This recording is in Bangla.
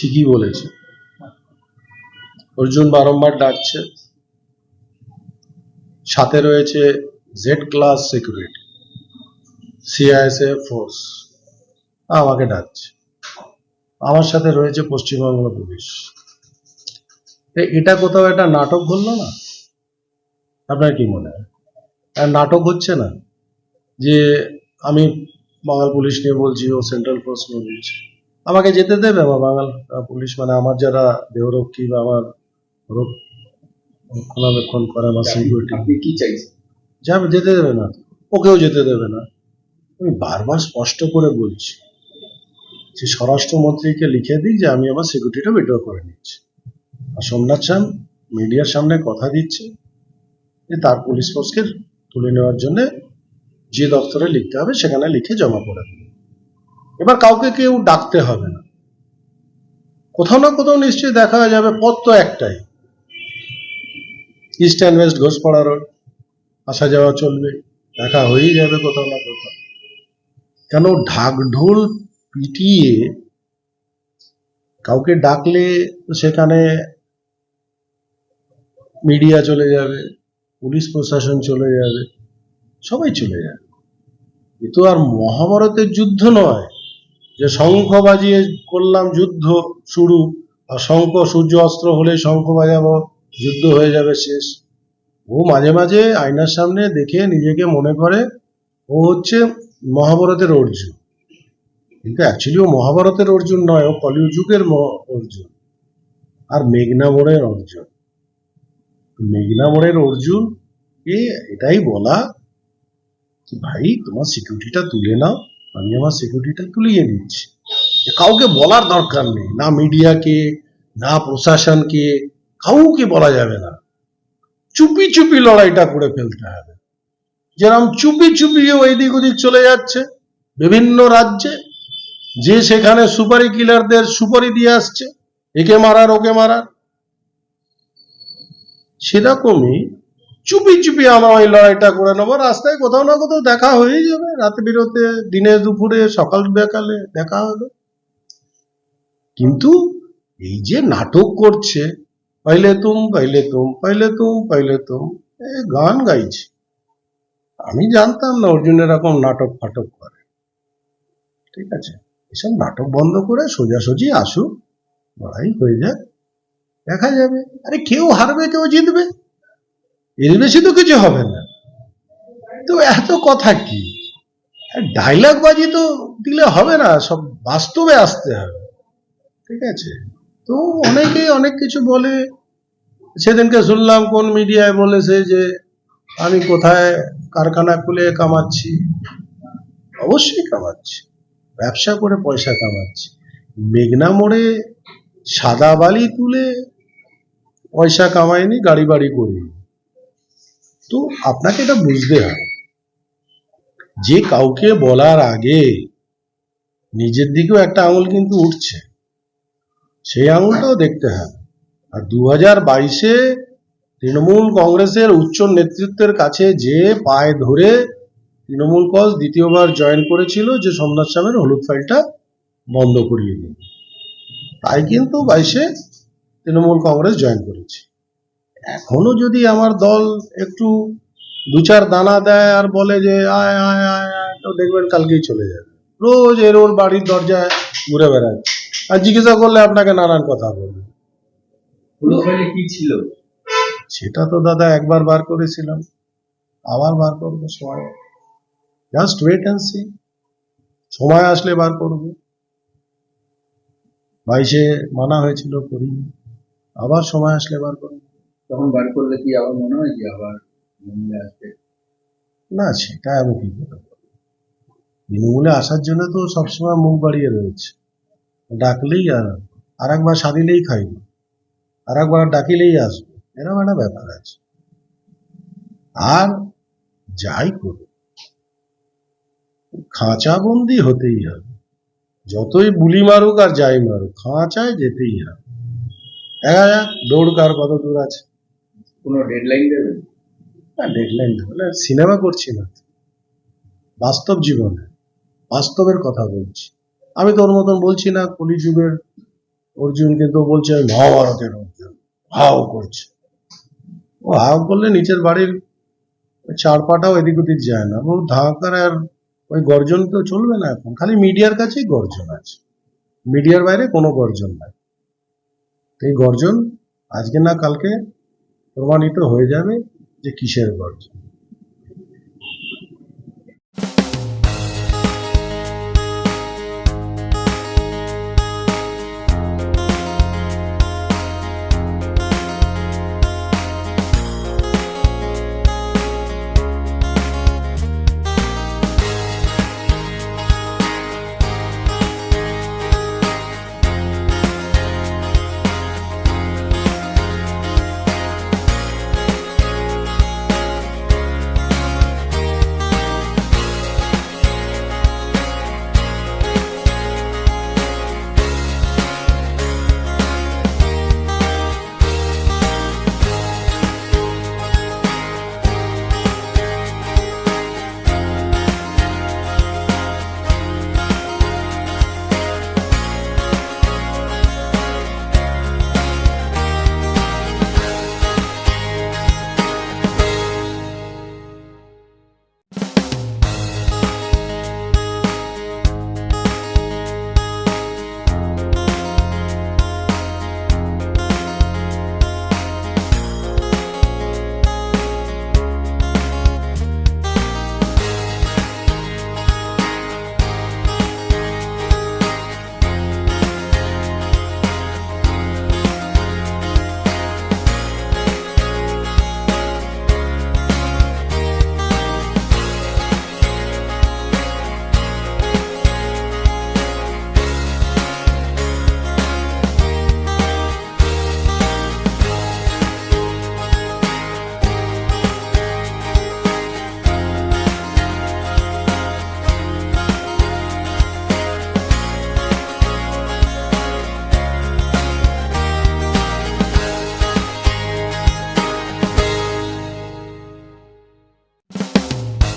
ঠিকই বলেছে। অর্জুন বারংবার ডাকছে, সাথে রয়েছে Z class security CISA force আমাকে ডাকছে। আমার সাথে রয়েছে পশ্চিমবঙ্গ পুলিশ। এটা কোথাও একটা নাটক হলো না? আপনার কি মনে হয়? নাটক হচ্ছে না? যে আমি বাঙাল পুলিশ নিয়ে বলছি ও সেন্ট্রাল ফোর্স নিয়ে বলছি। আমাকে যেতে দেবে আমার বাঙাল পুলিশ মানে আমার যারা দেহরক্ষী বা আমার রক্ষণাবেক্ষণ করে আমার সিকিউরিটি আপনি কি চাইছেন? যাবে যেতে দেবে না ওকেও যেতে দেবে না। আমি বারবার স্পষ্ট করে বলছি যে স্বরাষ্ট্রমন্ত্রীকে লিখে দিই যে আমি আমার সিকিউরিটিটা উইড্র করে নিচ্ছি। আর সোমনাথ শ্যাম মিডিয়ার সামনে কথা দিচ্ছে যে তার পুলিশ ফোর্সকে তুলে নেওয়ার জন্য যে দপ্তরে লিখতে হবে সেখানে লিখে জমা করে দেবে। এবার কাউকে কেউ ডাকতে হবে না। কোথাও না কোথাও নিশ্চয়ই দেখা যাবে, পথ তো একটাই। East and west Ghoshpara road আসা যাওয়া চলবে, দেখা হয়েই যাবে কোথাও না কোথাও। কেন ঢাকঢোল পিটিয়ে কাউকে ডাকলে সেখানে মিডিয়া চলে যাবে, পুলিশ প্রশাসন চলে যাবে, সবাই চলে যাবে। এ তো আর মহাভারতের যুদ্ধ নয়। যে শঙ্খ বাজিয়ে করলাম যুদ্ধ শুরু, আর শঙ্খ সূর্য অস্ত্র হলে শঙ্খ বাজাবো, যুদ্ধ হয়ে যাবে শেষ। ও মাঝে মাঝে আয়নার সামনে দেখে নিজেকে মনে করে, ও হচ্ছে মহাভারতের অর্জুন। কিন্তু অ্যাকচুয়ালি ও মহাভারতের অর্জুন নয়, ও কলিযুগের অর্জুন। আর মেঘনা মোড়ের অর্জুন। মেঘনা মোড়ের অর্জুন এ এটাই বলা, ভাই, তোমার সিকিউরিটিটা তুলে নাও। আমি আমার সিকিউরিটিটা তুলিয়ে নিচ্ছি কাউকে বলার দরকার নেই, না মিডিয়াকে, না প্রশাসনকে, কাউকে বলা যাবে না। চুপি চুপি লড়াইটা করে ফেলতে হবে। যেরকম চুপি চুপি ওই দিক ওদিক চলে যাচ্ছে, বিভিন্ন রাজ্যে, যে সেখানে সুপারি কিলারদের সুপারি দিয়ে আসছে, একে মারার, ওকে মারার। সেরকমই চুপি চুপি আমরা ওই লড়াইটা করে নেব। রাস্তায় কোথাও না কোথাও দেখা হয়ে যাবে। রাতে বিরতে, দিনে দুপুরে, সকাল বেকালে দেখা হবে। কিন্তু এই যে নাটক করছে, পাইলে তুম পাইলে তুম পহলে তুম পহলে তুম, এ গান গাইছে। আমি জানতাম না অর্জুন এরকম নাটক ফাটক করে। ঠিক আছে, এসব নাটক বন্ধ করে সোজাসুজি আসুক। লড়াই হয়ে যাক, দেখা যাবে। আরে কেউ হারবে, কেউ জিতবে। এর বেশি তো কিছু হবে না। তো এত কথা কি? ডায়লগ বাজি তো দিলে হবে না, সব বাস্তবে আসতে হবে। ঠিক আছে? তো অনেকেই অনেক কিছু বলে। সেদিনকে শুনলাম কোন মিডিয়ায় বলেছে যে, আমি কোথায় কারখানা খুলে কামাচ্ছি। অবশ্যই কামাচ্ছি। ব্যবসা করে পয়সা কামাচ্ছি। মেঘনা মোড়ে সাদা বালি তুলে পয়সা কামায়নি গাড়ি বাড়ি করিনি। তো আপনাকে এটা বুঝতে হবে। যে কাউকে বলার আগে নিজের দিকেও একটা আঙুল কিন্তু উঠছে। সেই আঙুলটাও দেখতে হবে। আর দু হাজার বাইশে তৃণমূল কংগ্রেসের উচ্চ নেতৃত্বের কাছে যে পায়ে ধরে তৃণমূল কংগ্রেস দ্বিতীয়বার জয়েন করেছিল যে সোমনাথ স্বামীর হলুদ ফাইলটা বন্ধ করিয়ে দিন তাই কিন্তু বাইশে তৃণমূল কংগ্রেস জয়েন করেছে। এখনও যদি আমার দল একটু দু চার দানা দেয় আর বলে যে আয় আয় আয় আয় তো দেখবেন কালকেই চলে যাবে। রোজ এর ওর বাড়ির দরজায় ঘুরে বেড়ায়। আর জিজ্ঞাসা করলে আপনাকে নানান কথা বলবে। কি ছিল? সেটা তো দাদা একবার বার করেছিলাম। আবার বার করব সময় জাস্ট ওয়েট অ্যান্ড সি সময় আসলে বার করব। বাইশে মানা হয়েছিল করি আবার সময় আসলে বার করব। তখন বার করলে কি আবার মনে হয় যে আবার মনে আসবে? না, সেটা আমি কি করে? তৃণমূলে আসার জন্য তো সবসময় মুখ বাড়িয়ে রয়েছে। ডাকলেই আর আর একবার সাদিলেই খাইব। আর একবার ডাকিলেই আসবে। এরকম একটা ব্যাপার আছে। আর যাই করুক, খাঁচাবন্দি হতেই হবে। যতই বুলি মারুক আর যাই মারুক, খাঁচায় যেতেই হবে। দেখা যাক দৌড় কার কত দূর আছে। কোনো ডেডলাইন দেবেন? না ডেডলাইন মানে সিনেমা করছি না। বাস্তব জীবনে, বাস্তবের কথা বলছি। আমি তোর মতন বলছি না, কলিযুগের অর্জুন কিন্তু বলছে আমি মহাভারতের অর্জুন। হাও করছে। ও হাও করলে নিচের বাড়ির চার পাটাও এদিক ওদিক যায় না। ও ধাক্কার আর ওই গর্জন তো চলবে না এখন। খালি মিডিয়ার কাছেই গর্জন আছে। মিডিয়ার বাইরে কোনো গর্জন নাই। এই গর্জন আজকে না কালকে প্রমাণিত হয়ে যাবে যে কিসের গর্জন।